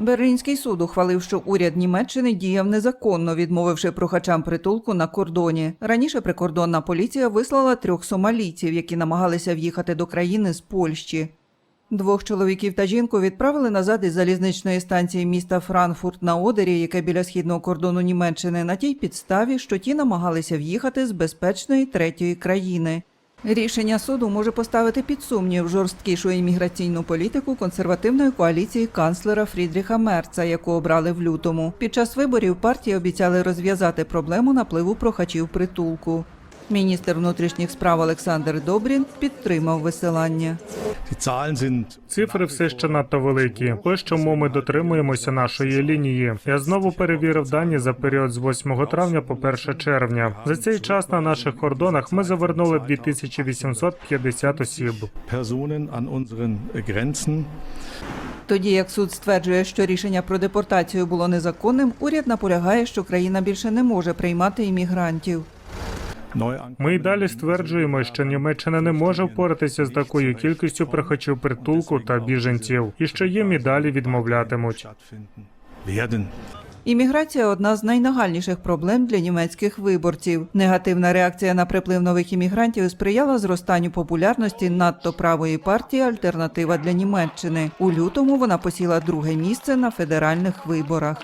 Берлінський суд ухвалив, що уряд Німеччини діяв незаконно, відмовивши прохачам притулку на кордоні. Раніше прикордонна поліція вислала трьох сомалійців, які намагалися в'їхати до країни з Польщі. Двох чоловіків та жінку відправили назад із залізничної станції міста Франкфурт на Одері, яке біля східного кордону Німеччини, на тій підставі, що ті намагалися в'їхати з безпечної третьої країни. Рішення суду може поставити під сумнів жорсткішу імміграційну політику консервативної коаліції канцлера Фрідріха Мерца, яку обрали в лютому. Під час виборів партії обіцяли розв'язати проблему напливу прохачів притулку. Міністр внутрішніх справ Олександр Добрін підтримав висилання. Цифри все ще надто великі. Ось чому ми дотримуємося нашої лінії. Я знову перевірив дані за період з 8 травня по 1 червня. За цей час на наших кордонах ми завернули 2850 осіб. Тоді як суд стверджує, що рішення про депортацію було незаконним, уряд наполягає, що країна більше не може приймати іммігрантів. Ми й далі стверджуємо, що Німеччина не може впоратися з такою кількістю прихочів притулку та біженців, і що їм і далі відмовлятимуть. Імміграція одна з найнагальніших проблем для німецьких виборців. Негативна реакція на приплив нових іммігрантів сприяла зростанню популярності надто правої партії Альтернатива для Німеччини. У лютому вона посіла друге місце на федеральних виборах.